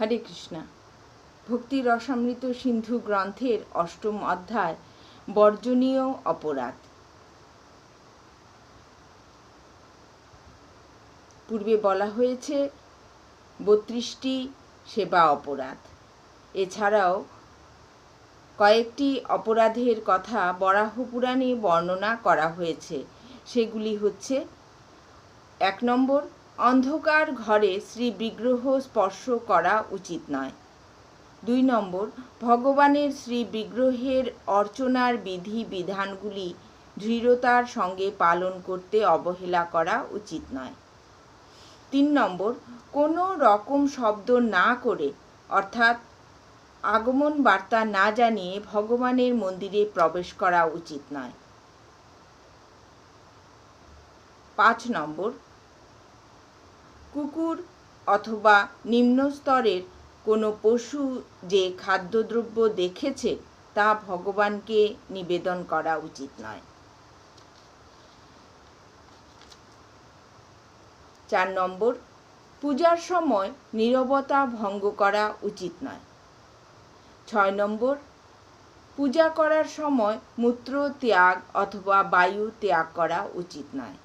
হরে কৃষ্ণা। ভক্তি রসামৃত সিন্ধু গ্রন্থের অষ্টম অধ্যায়, বর্জনীয় অপরাধ। পূর্বে বলা হয়েছে, বত্রিশটি সেবা অপরাধ। এছাড়াও কয়েকটি অপরাধের কথা বরাহ পুরাণে বর্ণনা করা হয়েছে। সেগুলি হচ্ছে, এক নম্বর অন্ধকার ঘরে শ্রী বিগ্রহ স্পর্শ করা উচিত নয়। দুই নম্বর, ভগবানের শ্রী বিগ্রহের অর্চনার বিধি বিধানগুলি দৃঢ়তার সঙ্গে পালন করতে অবহেলা করা উচিত নয়। তিন নম্বর, কোনো রকম শব্দ না করে, অর্থাৎ আগমন বার্তা না জানিয়ে ভগবানের মন্দিরে প্রবেশ করা উচিত নয়। পাঁচ নম্বর কুকুর অথবা নিম্ন স্তরের কোনো পশু যে খাদ্যদ্রব্য দেখেছে তা ভগবানকে নিবেদন করা উচিত নয়। চার নম্বর, পূজার সময় নীরবতা ভঙ্গ করা উচিত নয়। ছয় নম্বর, পূজা করার সময় মূত্র ত্যাগ অথবা বায়ু ত্যাগ করা উচিত নয়।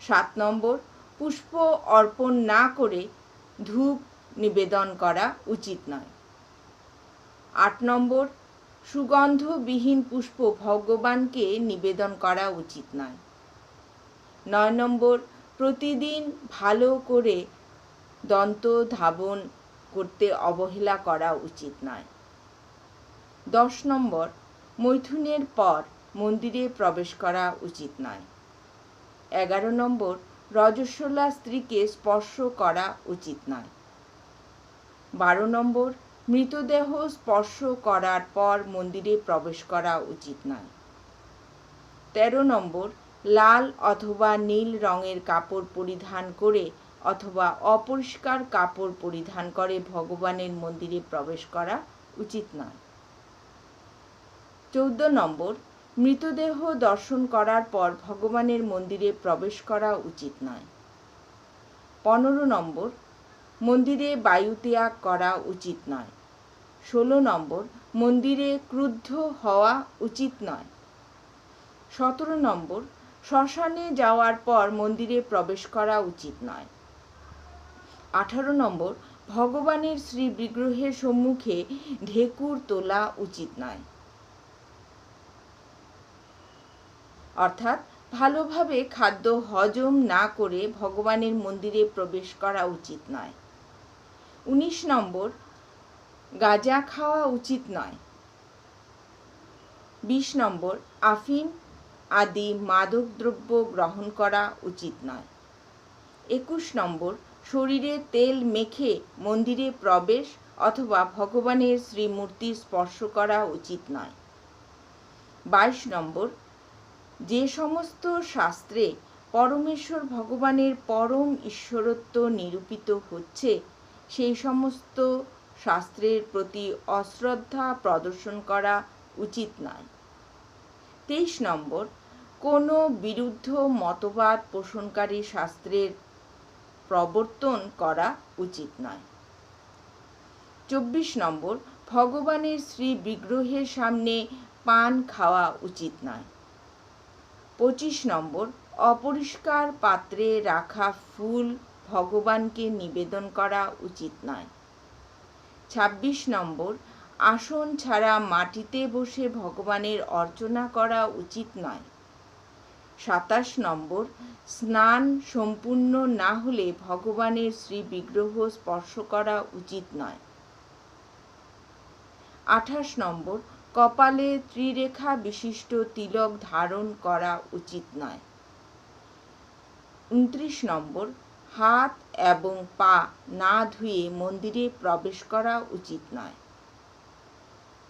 সাত নম্বর পুষ্প অর্পণ না করে ধূপ নিবেদন করা উচিত নয়। আট নম্বর, সুগন্ধবিহীন পুষ্প ভগবানকে নিবেদন করা উচিত নয়। নয় নম্বর, প্রতিদিন ভালো করে দন্ত ধাবন করতে অবহেলা করা উচিত নয়। দশ নম্বর, মৈথুনের পর মন্দিরে প্রবেশ করা উচিত নয়। এগারো নম্বর রজস্বলা স্ত্রীকে স্পর্শ করা উচিত নয়। বারো নম্বর, মৃতদেহ স্পর্শ করার পর মন্দিরে প্রবেশ করা উচিত নয়। তেরো নম্বর, লাল অথবা নীল রঙের কাপড় পরিধান করে অথবা অপরিষ্কার কাপড় পরিধান করে ভগবানের মন্দিরে প্রবেশ করা উচিত নয়। চৌদ্দ নম্বর মৃতদেহ দর্শন করার পর ভগবানের মন্দিরে প্রবেশ করা উচিত নয়। পনেরো নম্বর, মন্দিরে বায়ু ত্যাগ করা উচিত নয়। ষোলো নম্বর, মন্দিরে ক্রুদ্ধ হওয়া উচিত নয়। সতেরো নম্বর, শ্মশানে যাওয়ার পর মন্দিরে প্রবেশ করা উচিত নয়। আঠারো নম্বর, ভগবানের শ্রী বিগ্রহের সম্মুখে ঢেকুর তোলা উচিত নয়। অর্থাৎ ভালোভাবে খাদ্য হজম না করে ভগবানের মন্দিরে প্রবেশ করা উচিত নয়। উনিশ নম্বর, গাঁজা খাওয়া উচিত নয়। বিশ নম্বর, আফিম আদি মাদক দ্রব্য গ্রহণ করা উচিত নয়। একুশ নম্বর, শরীরে তেল মেখে মন্দিরে প্রবেশ অথবা ভগবানের শ্রীমূর্তি স্পর্শ করা উচিত নয়। বাইশ নম্বর যে সমস্ত শাস্ত্রে পরমেশ্বর ভগবানের পরম ঈশ্বরত্ব নিরূপিত হচ্ছে, সেই সমস্ত শাস্ত্রের প্রতি অশ্রদ্ধা প্রদর্শন করা উচিত নয়। তেইশ নম্বর, কোনো বিরুদ্ধ মতবাদ পোষণকারী শাস্ত্রের প্রবর্তন করা উচিত নয়। চব্বিশ নম্বর, ভগবানের শ্রী বিগ্রহের সামনে পান খাওয়া উচিত নয়। পঁচিশ নম্বর, অপরিষ্কার পাত্রে রাখা ফুল ভগবানকে নিবেদন করা উচিত নয়। ছাব্বিশ নম্বর, আসন ছাড়া মাটিতে বসে ভগবানের অর্চনা করা উচিত নয়। সাতাশ নম্বর, স্নান সম্পূর্ণ না হলে ভগবানের শ্রী বিগ্রহ স্পর্শ করা উচিত নয়। আঠাশ নম্বর কপালে ত্রিরেখা বিশিষ্ট তিলক ধারণ করা উচিত নয়। উনত্রিশ নম্বর, হাত এবং পা না ধুয়ে মন্দিরে প্রবেশ করা উচিত নয়।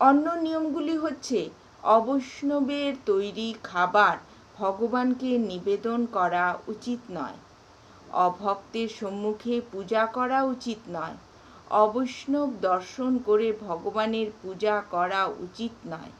অন্য নিয়মগুলি হচ্ছে অবৈষ্ণবের তৈরি খাবার ভগবানকে নিবেদন করা উচিত নয়। অভক্তের সম্মুখে পূজা করা উচিত নয়। অবৈষ্ণব দর্শন করে ভগবানের পূজা করা উচিত নয়।